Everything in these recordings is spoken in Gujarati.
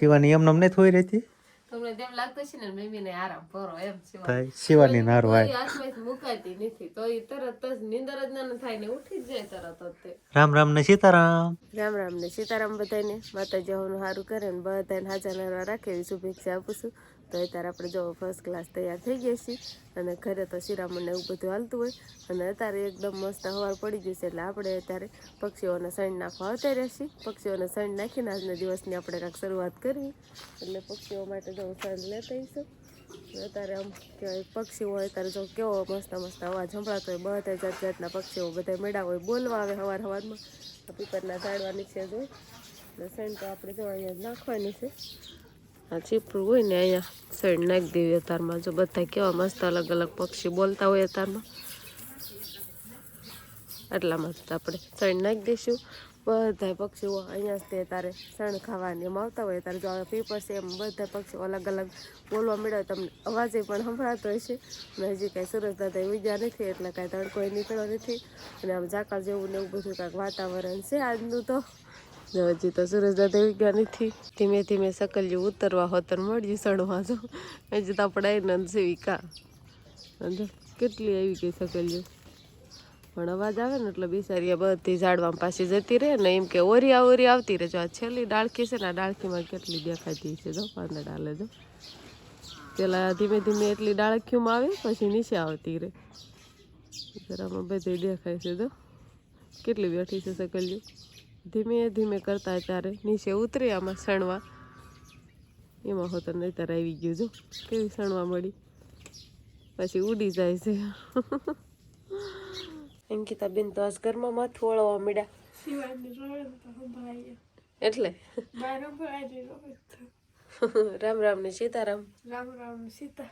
શિવાની એમને નહીં થોઈ રહેતી? તમને તેમ લાગતું છે ને મમ્મીને આરામ કરો એમ છે શિવાની નારું મુકાતી નથી તો એ તરત જ નીંદર જ ન થાય ને ઉઠી જ જાય તરત જ રામ રામ ને સીતારામ. રામ રામ ને સીતારામ બધાને માતાજી હોનું સારું કરે ને બધાને હાજર નારવા રાખે એવી શુભેચ્છા આપું છું. તો અત્યારે આપણે જો ફર્સ્ટ ક્લાસ તૈયાર થઈ ગયા છીએ અને ઘરે તો શિરામણને એવું બધું હાલતું હોય અને અત્યારે એકદમ મસ્ત હવાર પડી ગયું છે એટલે આપણે અત્યારે પક્ષીઓને સણ નાખવા અત્યારે રહેશે પક્ષીઓને સણ નાખીને આજના દિવસની આપણે કાંઈક શરૂઆત કરવી એટલે પક્ષીઓ માટે તો હું સણ લેતા આવીશું. અત્યારે આમ કહેવાય પક્ષીઓ હોય ત્યારે જો કેવો મસ્ત મસ્ત અવાજ સંભળાતો હોય. બધા જાત જાતના પક્ષીઓ બધા મેળા હોય, બોલવા આવે સવાર સવારમાં પીપરના ઝાડવા નીચે જો તો આપણે જો અહીંયા નાખવાની છે. આ ચીપડું હોય ને અહીંયા સાઈડ નાખી દેવી અતારમાં. જો બધા કેવા મસ્ત અલગ અલગ પક્ષી બોલતા હોય અતારમાં. એટલા મસ્ત આપણે સણ નાખી દઈશું. બધા પક્ષીઓ અહીંયા તે તારે શણ ખાવાની એમ આવતા હોય તારે જો આ પીપર છે એમ બધા પક્ષીઓ અલગ અલગ બોલવા મળ્યા તમને અવાજે પણ સંભળાતો છે. અને હજી કાંઈ સુરત દાદા ઉજ્યા નથી, એટલે કાંઈ તડકો નીકળ્યો નથી. અને આમ ઝાકળ જેવું ને એવું બધું કાંઈક વાતાવરણ છે આજનું તો. હજી તો સુરજ દાદા ઉગ્યા નથી. ધીમે ધીમે જેવું ઉતરવા હોતર મળ્યું સડવા જો. હજી તો આપણે નંદ સેવિકા કેટલી આવી ગઈ સકલિયું પણ અવાજ આવે ને એટલે બિચારી બધી ઝાડવામાં પાછી જતી રહે ને એમ કે ઓરી ઓરી આવતી રહે જો આ છેલ્લી ડાળખી છે ને આ ડાળખીમાં કેટલી દેખાતી છે જો પાંદડા ડાલે જો. પેલા ધીમે ધીમે એટલી ડાળખીઓમાં આવે, પછી નીચે આવતી રહે. જરામાં બધી દેખાય છે જો. કેટલી બેઠી છે સકલિયું ધીમે ધીમે કરતા ત્યારે નીચે ઉતરી આમાં સણવા. એમાં હોતર નહીતર આવી ગયું જો. કેવી સણવા મળી? પછી ઉડી જાય છે. અંકિતા બેન તો આજ ઘરમાં માથું વળવા મળ્યા એટલે? રામ રામ ને સીતારામ. રામ રામ સીતા.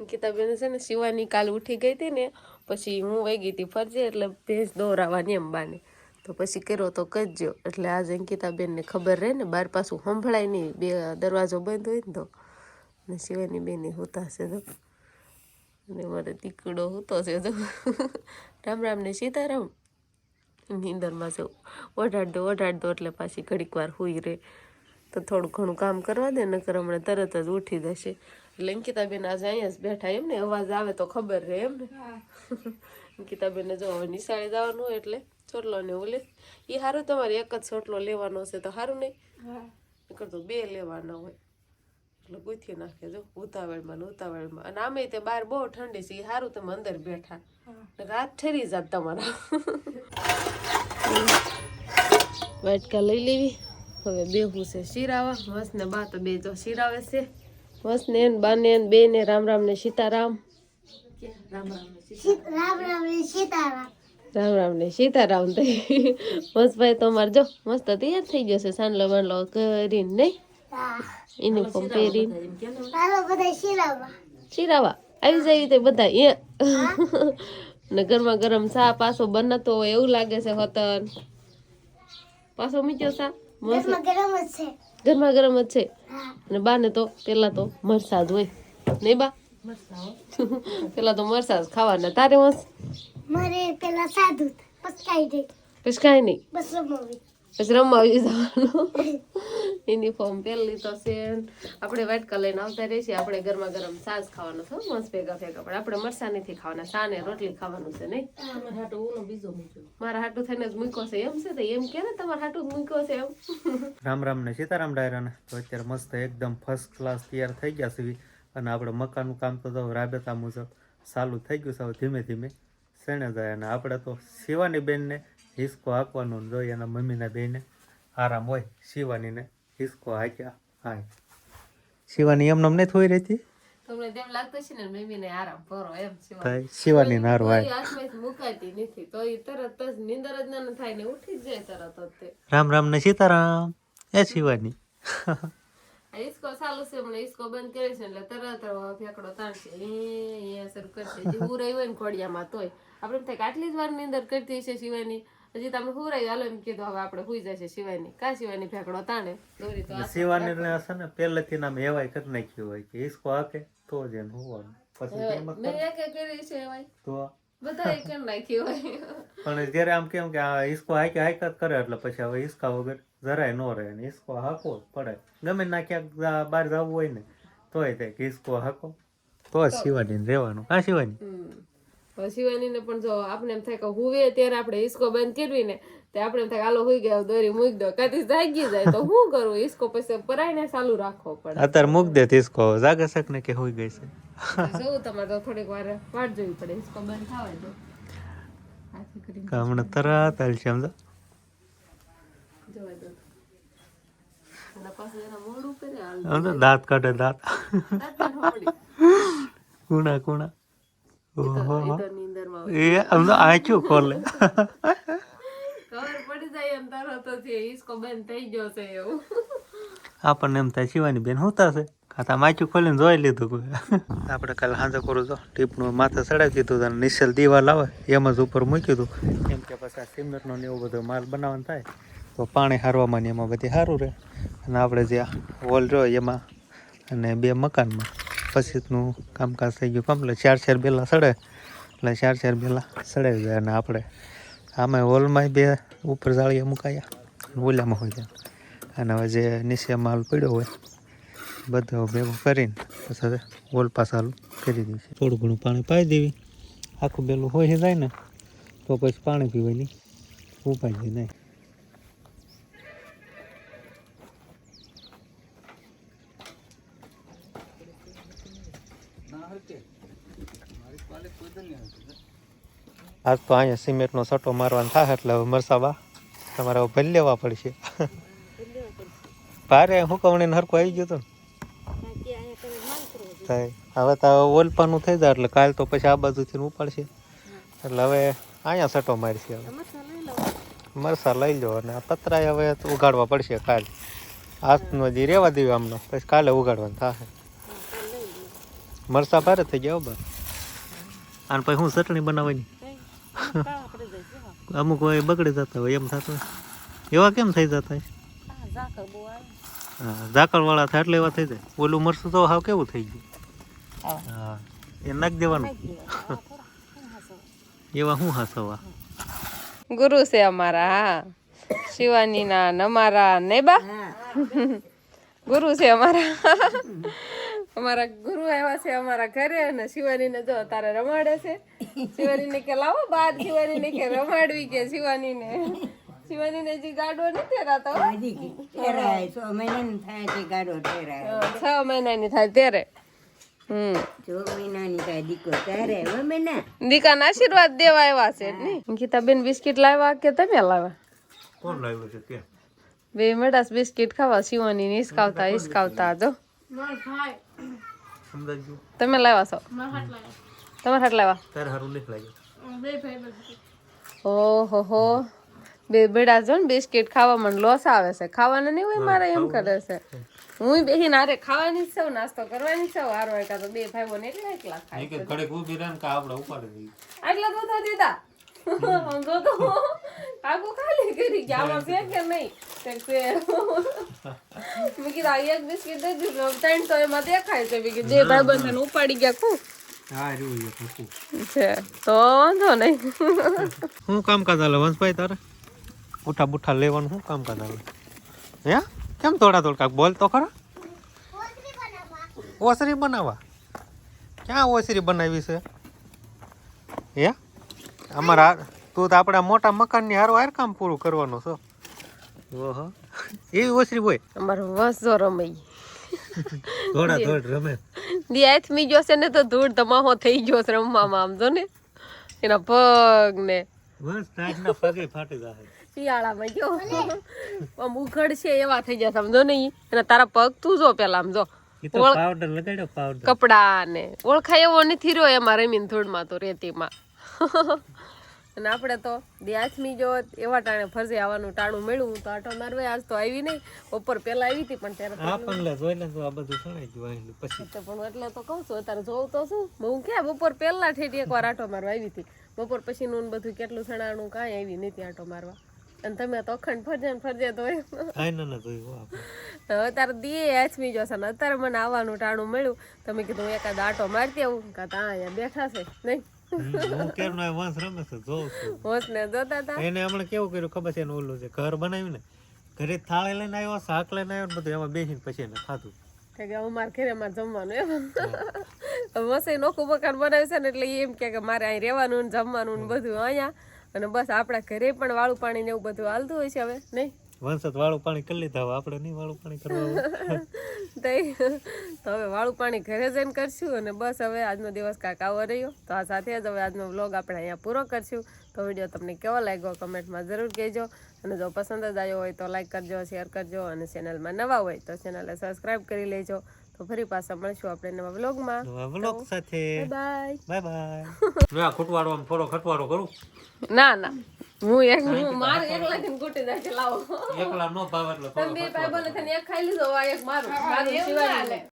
અંકિતા બેન છે ને શિવાની કાલ ઉઠી ગઈ હતી ને પછી હું વહી ગઈ હતી ફરજે એટલે ભેંસ દોરાવાની એમ બાને. તો પછી કર્યો તો કરજો. એટલે આજ અંકિતા બેનને ખબર રહે ને બાર પાછું સંભળાય નહીં. બે દરવાજો બંધ હોય ને તો. ને શિવાની બેને હોતા છે તો. અને મારે દીકડો હોતો છે તો. રામ રામ ને સીતારામ. નીંદરમાં જો ઓઢાડ દો ઓઢાડ દો એટલે પાછી ઘડીક વાર હુઈ રહે. તો થોડું ઘણું કામ કરવા દે નકર હમણાં તરત જ ઉઠી જશે. એટલે અંકિતાબેન આજે અહીંયા જ બેઠા એમ ને અવાજ આવે તો ખબર રહે એમ ને. અંકિતાબેનને જો હવે નિશાળે જવાનું હોય એટલે. ચોટલો ને ઓલે એ સારું તમારે એક જ ચોટલો લેવાનો હશે તો સારું નહીં હા નકર તો બે લેવાના હોય એટલે ગૂંથી નાખે જો ઉતાવળમાં ને ઉતાવળમાં અને આમે તે બહાર બહુ ઠંડી છે એ સારું તમે અંદર બેઠા રાત ઠરી જાત તમારા વાટકા લઈ લેવી હવે બેહું છે શિરાવા મસ્ત ને બા તો બે જો શિરાવે છે મસ્ત ને ન બા ને ન બે ને રામ રામ ને સીતારામ રામ રામ ને સીતારામ રામ રામ ને સીતારામ રામ રામ ને સીતારામ થઈ મસ્ત ભાઈ તો અમારે જો મસ્ત તૈયાર થઈ ગયો છે સાંડલો બાંડલો કરીને નહીં યુનિફોર્મ પહેરીને. શીરાવા શિરાવા આવી જાય તે બધા એ ને ગરમા ગરમ સા પાછો બનાતો હોય એવું લાગે છે હોતન. પાછો મૂક્યો સા ગરમ જ છે. ગરમા જ છે. અને બાને તો પેલા તો મરસાદ હોય. નહીં બા? પેલા તો મરસાદ ખાવાના. તારે મસ્ત મારે પેલા સાધુ પસકાઈ દે. પછી કાંઈ નહીં. બસ રમવી. પછી રમવા આવી જવાનું. યુનિફોર્મ પહેરી તો છે. આપણે વાટકા લઈને આવતા રહીએ છીએ. આપણે ગરમા ગરમ સાસ ખાવાનો છે. મસ્ત ભેગા ભેગા. પણ આપણે મરસા નથી ખાવાના. સા ને રોટલી ખાવાનું છે નહીં? મારા હાટું થઈને જ મૂક્યો છે. એમ છે તો એમ કે ને તમારા હાટું જ મૂક્યો છે એમ. રામ રામ ને સીતારામ ડાયરાને. તો અત્યારે મસ્ત એકદમ ફર્સ્ટ ક્લાસ તૈયાર થઈ ગયા છે. અને આપણે મકાનનું કામ તો જો રાબેતા મુજબ ચાલુ થઈ ગયું છે. ધીમે ધીમે શેણે જાય અને આપણે તો શિવાની બેનને હિસકો હાંકવાનો જોઈએ એના મમ્મીના બેને આરામ હોય શિવાનીને હિસકો હાંક્યા હા શિવાની એમને નહીં થોઈ રહેતી શિવાની નારું હાય રામ રામ ને સીતારામ એ શિવાની ઈસકો ચાલુ છે હમણાં ઈસકો બંધ કરે છે એટલે તરત ફેંકડો તાણશે એ શરૂ કરશે હોય ને ખોડિયામાં તોય આપણે એમ થાય કે આટલી જ વારની અંદર કરતી છે શિવાની. હજી તમે હુરાઈ હાલો એમ કીધું હવે આપણે હુઈ જશે શિવાની. કા શિવાની ભેગડો તાણે? દોરી તો શિવાની ને હશે ને પહેલેથી નામ હેવાય કરી નાખ્યું હોય કે હિસકો આપે તો જ એમ હોવાનું. પછી મેં એક કરી છે હેવાય તો? બધા એક નાખ્યું હોય. પણ જ્યારે આમ કેમ કે આ હિસકો હાકી હાઈક કરે એટલે પછી હવે હિસકા વગર જરાય ન રહે ને. હિસકો હાકો પડે. ગમે ના ક્યાંક બહાર જવું હોય ને તોય તે હિસકો હાંકો. તો શિવાની રહેવાનું. કા શિવાની? શિવાનીને પણ જો આપણે એમ થાય કે હુવે ત્યારે આપણે હિસકો બંધ કરવી ને તે આપણે એમ થાય આલો હુઈ ગયા દોરી મૂકી દો. કાતી જાગી જાય તો શું કરું? હિસકો પછી પરાઈને ચાલુ રાખવો પડે. અત્યારે મૂક દે હિસકો. જાગે શક ને કે હુઈ ગઈ છે? જોઉં તમારે તો થોડીક વાર વાટ જોવી પડે. હિસકો બંધ થવા દો હમણાં તરત હાલ છે સમજો? દાંત કાઢે દાંત. ના કુણા કુણા. એ આંચું ખોલે ખબર પડી જાય એમ તારો તો જે હિસકો બંધ થઈ ગયો છે એવું આપણને એમ થાય શિવાની બેન શું થશે ખાતા માચું ખોલીને જોઈ લીધું કોઈ આપણે કાલે સાંજે કરું તો ટીપનું માથે ચડાવી દીધું હતું અને નિશલ દિવાલ આવે એમ જ ઉપર મૂક્યું હતું કેમ કે પછી આ સિમેન્ટનો ને એવો બધો માલ બનાવવાનો થાય તો પાણી હારવામાં ને એમાં બધી સારું રહે અને આપણે જે વોલ રહ્યો એમાં અને બે મકાનમાં પછીનું કામકાજ થઈ ગયું. કમ્પ્લીટ ચાર ચાર બેલા સડે. એટલે ચાર ચાર બેલા સડાવી જાય અને આપણે આમાં હોલમાં બે ઉપર જાળીએ મુકાયા ઓલામાં હોય ગયા અને હવે જે નીચે માલ પડ્યો હોય, બધો ભેગો કરીને પછી વોલ પાસ હાલ કરી દઈએ. થોડું ઘણું પાણી પાઈ દેવી. આખું બેલું હોય જાય ને, તો પછી પાણી પીવાની ઉપાય નહીં. આજ તો અહીંયા સિમેન્ટનો સટો મારવાનો થાય એટલે હવે મરસાબા તમારે હવે ભરી લેવા પડશે. ભારે હુકવણી હરકું આવી ગયું હતું થાય. હવે તો ઓલપાનું થઈ જાય એટલે કાલ તો પછી આ બાજુથી ઉપાડશે. એટલે હવે અહીંયા સટો મારશે હવે. મરસા લઈ લો અને આ પતરાય હવે ઉગાડવા પડશે કાલ. આજનો જે રેવા દેવા આમનો, પછી કાલે ઉગાડવાનું થાય. મરસા ભારે થઈ ગયા બસ અને પછી હું ચટણી બનાવવાની. અમુક હોય બગડી જતા હોય એમ થતું એવા કેમ થઈ જતા હોય? હા ઝાકળ વાળા થાય એટલે એવા થઈ જાય. ઓલું મરસું તો હાવ કેવું થઈ ગયું. હા એ નાખી દેવાનું. એવા શું હાસવા? ગુરુ છે અમારા હા. શિવાની ના ને અમારા ને ગુરુ છે અમારા. અમારા ગુરુ આવ્યા છે અમારા ઘરે અને શિવાની ને જો તારે રમાડે છે. શિવાની ને કે લાવો બાર શિવાની ને કે રમાડવી કે શિવાની ને શિવાની ને હજી ગાડો નથી રાતો છ. મહિનાની થાય છે ગાડો છ મહિનાની થાય ત્યારે. હમ. છ મહિનાની થાય દીકો ત્યારે ના દીકાના આશીર્વાદ દેવા આવ્યા છે ગીતાબેન બિસ્કિટ લાવ્યા કે તમે લાવ્યા? કોણ લાવ્યું છે કે? બે મેડાસ બિસ્કિટ ખાવા શિવાની ને હિસકાવતા હિસકાવતા જો સમજાયું તમે લાવ્યા છો? તમે હાટ લાવ્યા તારે હારું નહીં લાગ્યું ઓહો હો. બે બેડા જો ને બિસ્કિટ ખાવામાં લોસ આવે છે. ખાવાના નહીં હોય મારે એમ કરે છે. હું બેહીને આરે ખાવાની છે નાસ્તો કરવાની છે. હારો એકા તો બે ભાઈ બોને એકલા એકલા ખાય કે ઘડે ઊભી રહે ને કે આપણે ઉપાડી દઈએ. આટલા તો દીધા. સમજો તો ખાલી કરી ગયા આમાં છે કે નહીં તે મેં કીધું આ એક બિસ્કિટ દીધું ત્રણ તો એમાં દેખાય છે મેં કીધું જે ભાઈ બંધ ઉપાડી ગયા ખૂબ છે તો વાંધો નહીં હું કામકાજ હાલે વંશભાઈ તારે બુઠા બુઠા લેવાનું હું કામકાજ હાલે હે કેમ થોડા થોડા કાંક બોલ તો ખરા ઓસરી બનાવવા ક્યાં ઓસરી બનાવી છે હે અમારા તું તો આપણા મોટા મકાનની હારો હાર કામ પૂરું કરવાનો છો. ઓહો. એવી ઓસરી હોય? અમારો વસો રમાઈ ઘોડા ધોડ રમે. દી આથમી ગયો છે ને તો ધૂળ ધમાહો થઈ ગયો છે રમવામાં આમ જો ને. એના પગ ને. બસ તાજના પગે ફાટી જાય શિયાળામાં જો આમ ઉઘડ છે એવા થઈ ગયા સમજો ને એના તારા પગ તું જો પેલા આમ જો. પાવડર લગાડ્યો પાવડર કપડા ને. ઓળખાય એવો નથી રહ્યો એમાં રમીને ધૂળમાં તો રેતીમાં. અને આપણે તો દિયાચમી જો એવા ટાણે ફરજે આવવાનું ટાણું મળ્યું તો આટો મારવે આજ તો આવી નહીં. ઉપર પેલા આવી હતી પણ ત્યારે હા પણ લે જોઈ લે તો આ બધું સણાઈ ગયું પછી. તો પણ એટલે તો કહું છું અત્યારે જોઉં તો શું હું ક્યાં બપોર પહેલા ઠેઠી એકવાર આટો મારવા આવી હતી. બપોર પછી નું બધું કેટલું સણાણું કાંઈ આવી નથી આટો મારવા. અને તમે તો અખંડ ફરજે ને ફરજે તો હવે અત્યારે દીએ આચમી જશે ને અત્યારે મને આવવાનું ટાણું મળ્યું તમે કીધું એકાદ આટો મારતી આવું. કાં ત્યાં અહીંયા બેઠા છે. નહીં. હું કેરનો વંશ રમે છે? જોઉં છું. હોશને જોતા હતા એને હમણાં કેવું કર્યું ખબર છે એનું ઓલું છે ઘર બનાવ્યું ને? ઘરે થાળી લઈને આવ્યો શાક લઈને આવ્યો ને બધું એમાં બેસીને પછી એને ખાધું. કે કે અમારે ઘરે મારે જમવાનું એમ. મસાઈ નોખું મકાન બનાવ્યું છે ને એટલે એમ કે કે મારે અહીં રહેવાનું ને જમવાનું ને બધું અહીંયા. અને બસ આપણા ઘરે પણ વાળું પાણી ને એવું બધું હાલતું હોય છે હવે નહીં? વંશત વાળું પાણી કરી લીધા હવે આપણે નહીં વાળું પાણી કરવા તો હવે વાળું પાણી ઘરે જઈને કરશું અને બસ હવે આજનો દિવસ કાંક આવો રહ્યો. તો આ સાથે જ હવે આજનો વ્લોગ આપણે અહીંયા પૂરો કરશું. તો વીડિયો તમને કેવો લાગ્યો કમેન્ટમાં જરૂર કહેજો. અને જો પસંદ જ આવ્યો હોય તો લાઈક કરજો શેર કરજો અને ચેનલમાં નવા હોય તો ચેનલને સબસ્ક્રાઈબ કરી લેજો. તો ફરી પાછા મળશું આપણે નવા વ્લોગમાં. નવા vlog સાથે. બાય બાય બાય મેં આ ખોટવાડો થોડો ખટવાડો કરું? ના ના. હું એક હું મારે એકલા થી ગોટી નાખે લાવો. એકલા નો ભાવ એટલે તમે બે ભાઈ બોલે એક ખાઈ લીધો આ એક મારું મારું સિવાય